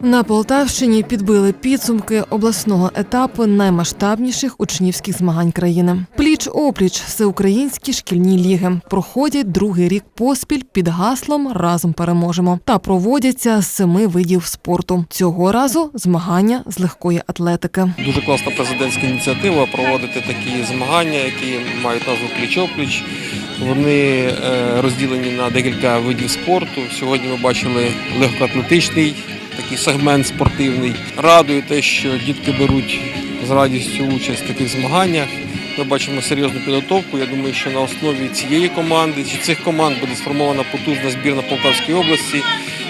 На Полтавщині підбили підсумки обласного етапу наймасштабніших учнівських змагань країни. Пліч опліч всеукраїнські шкільні ліги проходять другий рік поспіль під гаслом Разом переможемо та проводяться з семи видів спорту. Цього разу змагання з легкої атлетики. Дуже класна президентська ініціатива проводити такі змагання, які мають назву пліч-опліч. Вони е, розділені на декілька видів спорту. Сьогодні ми бачили легкоатлетичний такий сегмент спортивний. Радує те, що дітки беруть з радістю участь в таких змаганнях. Ми бачимо серйозну підготовку. Я думаю, що на основі цієї команди чи цих команд буде сформована потужна збірна Полтавської області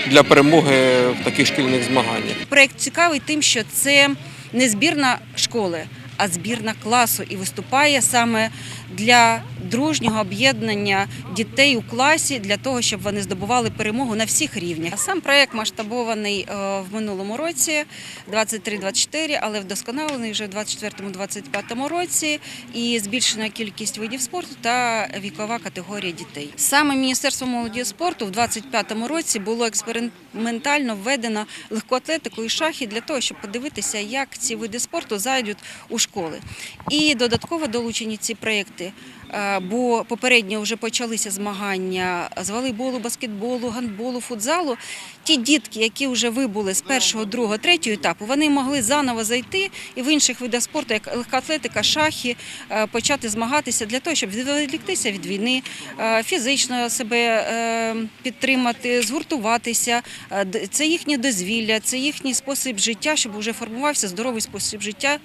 для перемоги в таких шкільних змаганнях. Проект цікавий тим, що це не збірна школи, а збірна класу і виступає саме для дружнього об'єднання дітей у класі для того, щоб вони здобували перемогу на всіх рівнях. Сам проект масштабований е, в минулому році, 23-24, але вдосконалений вже в 24-25 році і збільшена кількість видів спорту та вікова категорія дітей. Саме Міністерство молоді і спорту в 25 році було експериментально введено легку атлетику і шахи для того, щоб подивитися, як ці види спорту зайдуть у школи. І додатково долучені ці проекти. Е, Бо попередньо вже почалися змагання з волейболу, баскетболу, гандболу, футзалу. Ті дітки, які вже вибули з першого, другого, третього етапу, вони могли заново зайти і в інших видах спорту, як легкоатлетика, шахи, е, почати змагатися для того, щоб відволіктися від війни, е, фізично себе підтримати, згуртуватися. Це їхнє дозвілля, це їхній спосіб життя, щоб вже формувався здоровий спосіб життя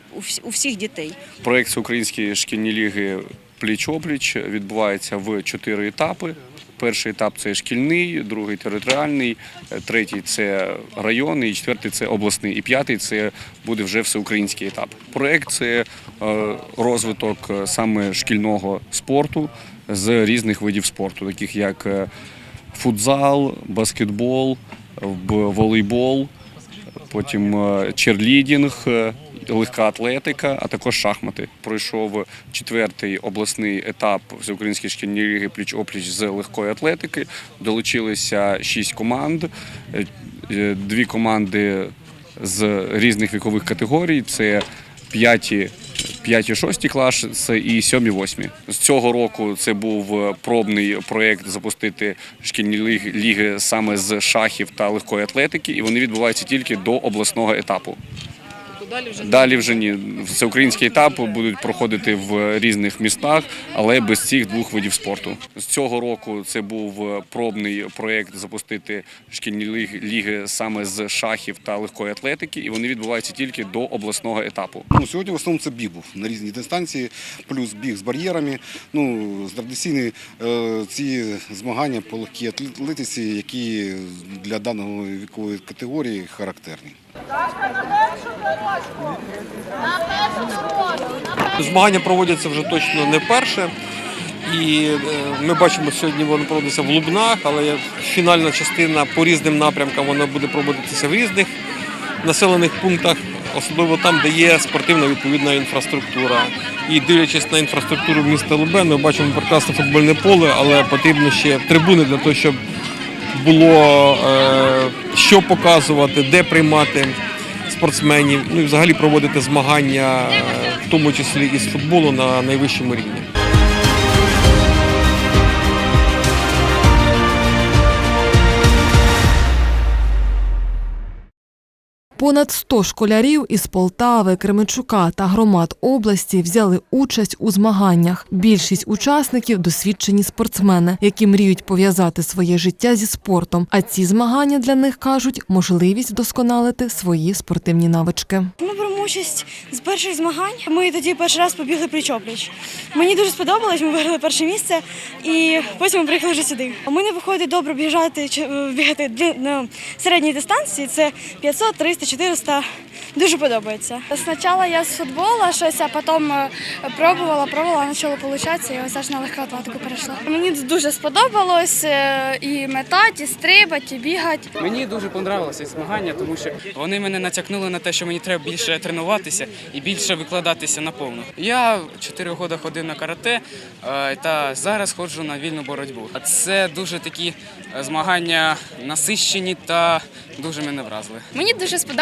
у всіх дітей. Проєкт Українські шкільні ліги пліч-опліч відбувається в чотири етапи. Перший етап це шкільний, другий територіальний, третій це районний, четвертий це обласний, і п'ятий це буде вже всеукраїнський етап. Проєкт це е, розвиток е, саме шкільного спорту з різних видів спорту, таких як е, футзал, баскетбол, волейбол, потім черлідінг, легка атлетика, а також шахмати. Пройшов четвертий обласний етап всеукраїнської шкільні ліги пліч-опліч з легкої атлетики. Долучилися шість команд, Е, дві команди з різних вікових категорій. Це п'яті. П'яті, шості класи і сьомі, восьмі. З цього року це був пробний проєкт запустити шкільні ліг- ліги саме з шахів та легкої атлетики, і вони відбуваються тільки до обласного етапу. Далі вже далі вже ні. Всеукраїнський етап будуть проходити в різних містах, але без цих двох видів спорту. З цього року це був пробний проєкт запустити шкільні ліг- ліги саме з шахів та легкої атлетики, і вони відбуваються тільки до обласного етапу. Ну, сьогодні в основному це біг був на різній дистанції, плюс біг з бар'єрами. Ну, традиційні е, ці змагання по легкій атлетиці, які для даної вікової категорії характерні. Змагання проводяться вже точно не вперше. І е, ми бачимо, сьогодні вони проводяться в Лубнах, але фінальна частина по різним напрямкам вона буде проводитися в різних населених пунктах, особливо там, де є спортивна відповідна інфраструктура. І дивлячись на інфраструктуру міста Лубен, ми бачимо прекрасне футбольне поле, але потрібно ще трибуни для того, щоб було е, що показувати, де приймати спортсменів, ну і взагалі проводити змагання, в тому числі із футболу на найвищому рівні. Понад 100 школярів із Полтави, Кременчука та громад області взяли участь у змаганнях. Більшість учасників досвідчені спортсмени, які мріють пов'язати своє життя зі спортом. А ці змагання для них кажуть можливість вдосконалити свої спортивні навички. Ми беремо участь з перших змагань. Ми тоді перший раз побігли пліч-опліч. Мені дуже сподобалось, ми виграли перше місце, і потім ми приїхали вже сюди. У мене виходить добре е, бігати длі- на середній дистанції. Це 500, 300, 400 дуже подобається. Спочатку я з футболу щось, а потім е, пробувала, пробувала, почало получатися, і ось аж на легку атлетику перейшла. Мені дуже сподобалось е, і метати, і стрибати, і бігати. Мені дуже понравилося змагання, тому що вони мене натякнули на те, що мені треба більше тренуватися і більше викладатися наповну. Я 4 роки ходив на карате е, та зараз ходжу на вільну боротьбу. А Це дуже такі змагання насищені та дуже мене вразили. Мені дуже сподобалося,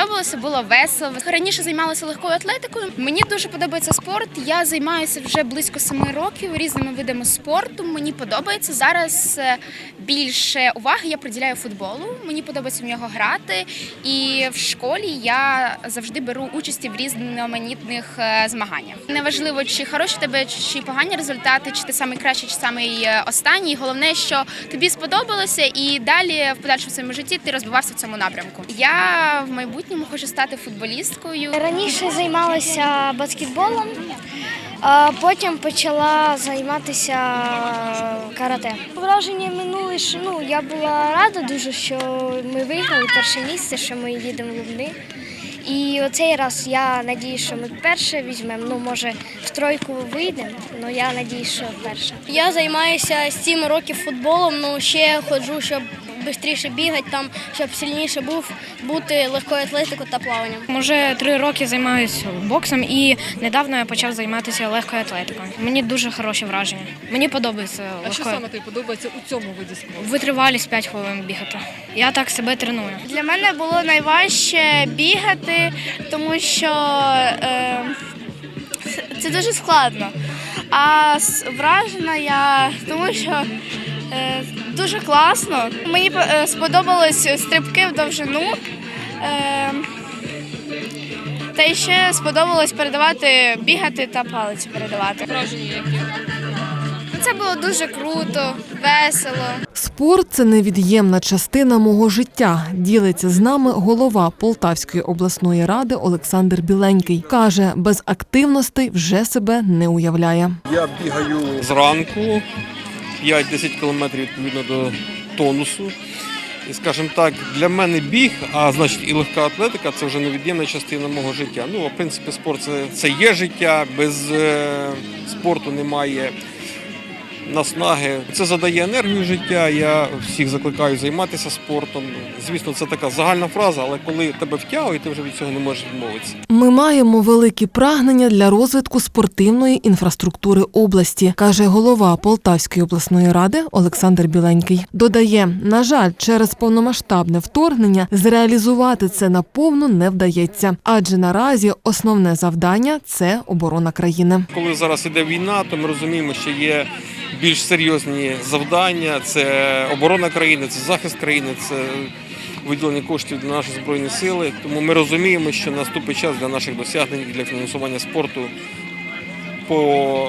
було весело. Раніше займалася легкою атлетикою. Мені дуже подобається спорт. Я займаюся вже близько семи років різними видами спорту. Мені подобається зараз е, більше уваги я приділяю футболу. Мені подобається в нього грати. І в школі я завжди беру участь в різноманітних е, змаганнях. Неважливо, чи хороші тебе чи погані результати, чи ти самий кращий, чи самий е, останній. Головне, що тобі сподобалося, і далі в подальшому своєму житті ти розвивався в цьому напрямку. Я в майбутньому хочу стати футболісткою. Раніше займалася баскетболом, а потім почала займатися карате. Враження минули, що ну я була рада дуже, що ми виграли перше місце, що ми їдемо в Лубни. І оцей раз я надію, що ми перше візьмемо. Ну, може, в тройку вийдемо, але я надію, що перше. Я займаюся 7 років футболом, ну ще ходжу, щоб швидше бігати, там, щоб сильніше був, бути легкою атлетикою та плаванням. Уже три роки займаюся боксом і недавно я почав займатися легкою атлетикою. Мені дуже хороші враження. Мені подобається А що саме тобі подобається у цьому виді спорту? Витривалість 5 хвилин бігати. Я так себе треную. Для мене було найважче бігати, тому що е, це дуже складно. А вражена я, тому що дуже класно. Мені е, сподобалось стрибки в довжину. Е, та ще сподобалось передавати, бігати та палиці передавати. Це було дуже круто, весело. Спорт це невід'ємна частина мого життя. Ділиться з нами голова Полтавської обласної ради Олександр Біленький. каже, без активностей вже себе не уявляє. Я бігаю зранку 5-10 кілометрів відповідно до тонусу. І скажімо так, для мене біг, а значить і легка атлетика це вже невід'ємна частина мого життя. Ну, в принципі, спорт це, це є життя, без е, спорту немає наснаги. Це задає енергію життя. Я всіх закликаю займатися спортом. Звісно, це така загальна фраза, але коли тебе втягують, ти вже від цього не можеш відмовитися. Ми маємо великі прагнення для розвитку спортивної інфраструктури області, каже голова Полтавської обласної ради Олександр Біленький. Додає, на жаль, через повномасштабне вторгнення зреалізувати це наповну не вдається, адже наразі основне завдання це оборона країни. Коли зараз іде війна, то ми розуміємо, що є більш серйозні завдання: це оборона країни, це захист країни, це виділення коштів для нашої збройної сили. Тому ми розуміємо, що наступить час для наших досягнень і для фінансування спорту по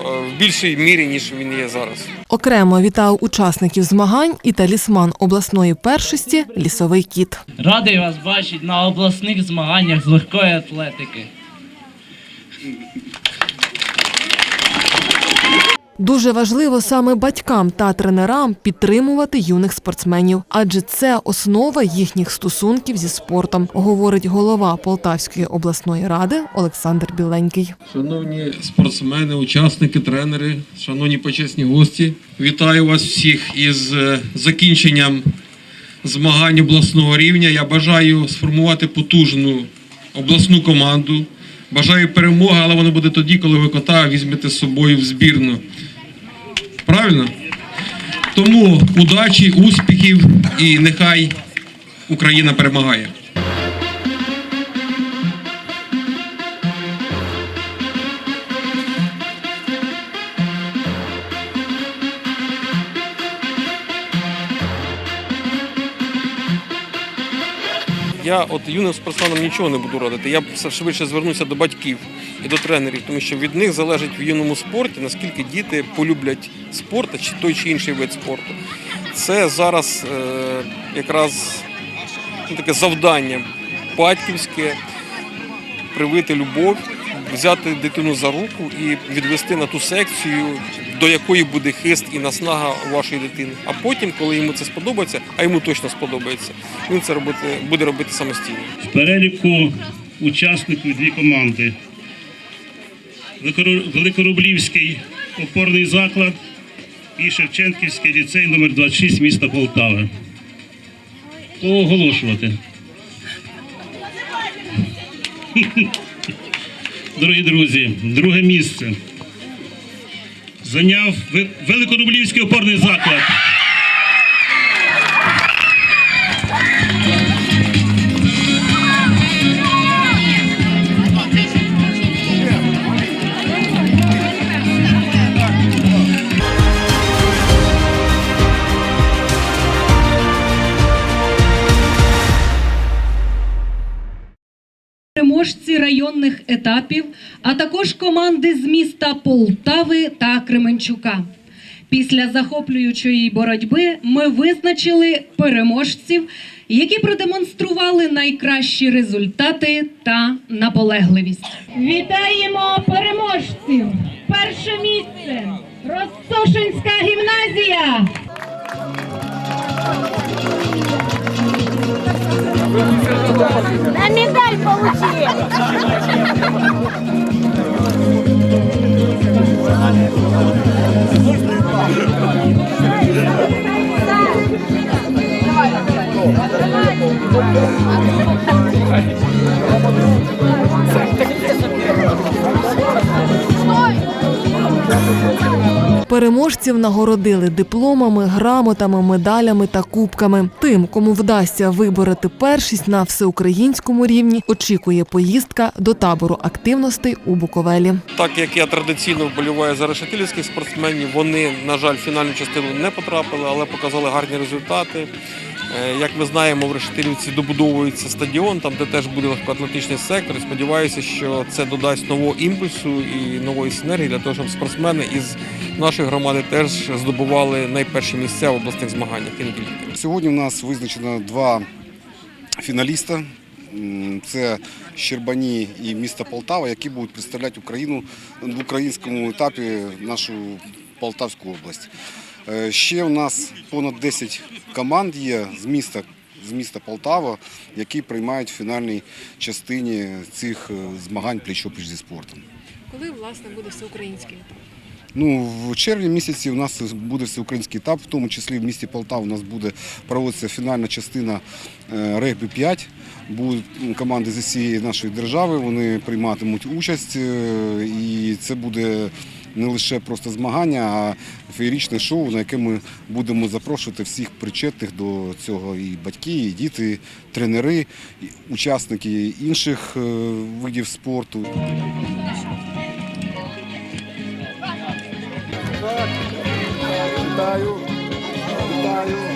е, в більшій мірі, ніж він є зараз. Окремо вітав учасників змагань і талісман обласної першості лісовий кіт. Радий вас бачити на обласних змаганнях з легкої атлетики. Дуже важливо саме батькам та тренерам підтримувати юних спортсменів, адже це основа їхніх стосунків зі спортом, говорить голова Полтавської обласної ради Олександр Біленький. Шановні спортсмени, учасники, тренери, шановні почесні гості, вітаю вас всіх із е, закінченням змагань обласного рівня. Я бажаю сформувати потужну обласну команду. Бажаю перемоги, але вона буде тоді, коли ви кота візьмете з собою в збірну. Правильно? Тому удачі, успіхів і нехай Україна перемагає. Я от юним спортсменам нічого не буду радити. Я все швидше звернуся до батьків і до тренерів, тому що від них залежить в юному спорті, наскільки діти полюблять спорт чи той чи інший вид спорту. Це зараз е, якраз ну, таке завдання батьківське привити любов, взяти дитину за руку і відвести на ту секцію, до якої буде хист і наснага вашої дитини. А потім, коли йому це сподобається, а йому точно сподобається, він це робити, буде робити самостійно. В переліку учасників дві команди. Великору- Великорублівський опорний заклад і Шевченківський ліцей номер 26 міста Полтави. Оголошувати. Дорогі друзі, друге місце зайняв Великорублівський опорний заклад. Переможці районних етапів, а також команди з міста Полтави та Кременчука. Після захоплюючої боротьби ми визначили переможців, які продемонстрували найкращі результати та наполегливість. Вітаємо переможців! Перше місце Ростошинська гімназія. На медаль получили. Переможців нагородили дипломами, грамотами, медалями та кубками. Тим, кому вдасться вибороти першість на всеукраїнському рівні, очікує поїздка до табору активностей у Буковелі. Так як я традиційно вболіваю за решетилівських спортсменів, вони, на жаль, фінальну частину не потрапили, але показали гарні результати. Е, Як ми знаємо, в Решетилівці добудовується стадіон, там де теж буде легкоатлетичний сектор. І Сподіваюся, що це додасть нового імпульсу і нової синергії для того, щоб спортсмени із нашої громади теж здобували найперші місця в обласних змаганнях. Сьогодні у нас визначено два фіналіста. Це Щербані і місто Полтава, які будуть представляти Україну в українському етапі нашу Полтавську область. Е, Ще у нас понад 10 команд є з міста, з міста Полтава, які приймають в фінальній частині цих е, змагань пліч-опліч зі спортом. Коли власне буде всеукраїнський? етап? Ну, в червні місяці у нас буде всеукраїнський етап, в тому числі в місті Полтава у нас буде проводитися фінальна частина е, регбі 5. Будуть команди з усієї нашої держави, вони прийматимуть участь, і це буде не лише просто змагання, а феєрічне шоу, на яке ми будемо запрошувати всіх причетних до цього і батьки, і діти, тренери, і учасники інших е, видів спорту. Вітаю, вітаю.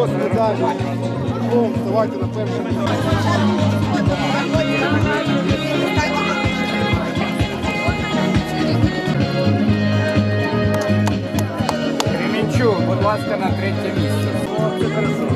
Потім, як Давайте на перше. Кремінчук, будь ласка, на третє місце. О, це хорошо.